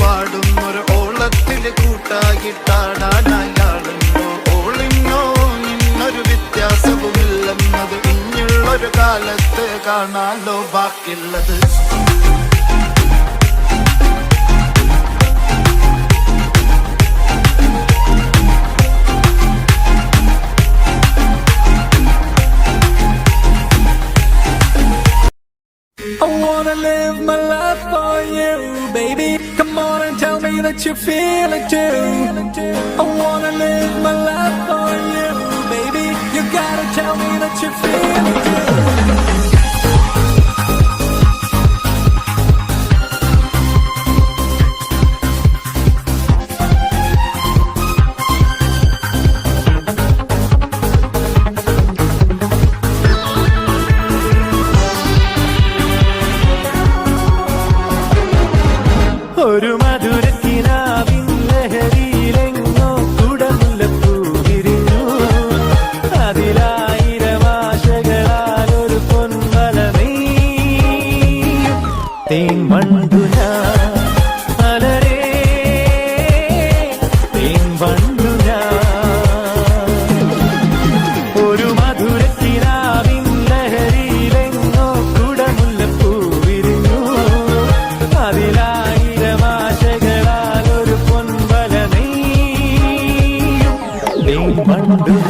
കാനൂത്തിന് പാടും ഒരു ഓളത്തിൽ ഓളിന്നോ നിന്നൊരു വ്യത്യാസവുമില്ലെന്നത് ഇനിയുള്ളൊരു കാണാലോ ബാക്കിയുള്ളത്. Wanna live my life for you, baby. Come on and tell me that you feel it too. I wanna live my life for you, baby. You gotta tell me that you feel it too. ഒരു മധുരത്തിനാവിൻ Não.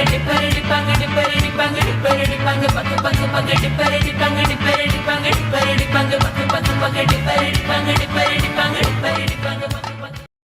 பங்கு பங்கு பங்கு பங்கு பங்கு பங்கு பங்கு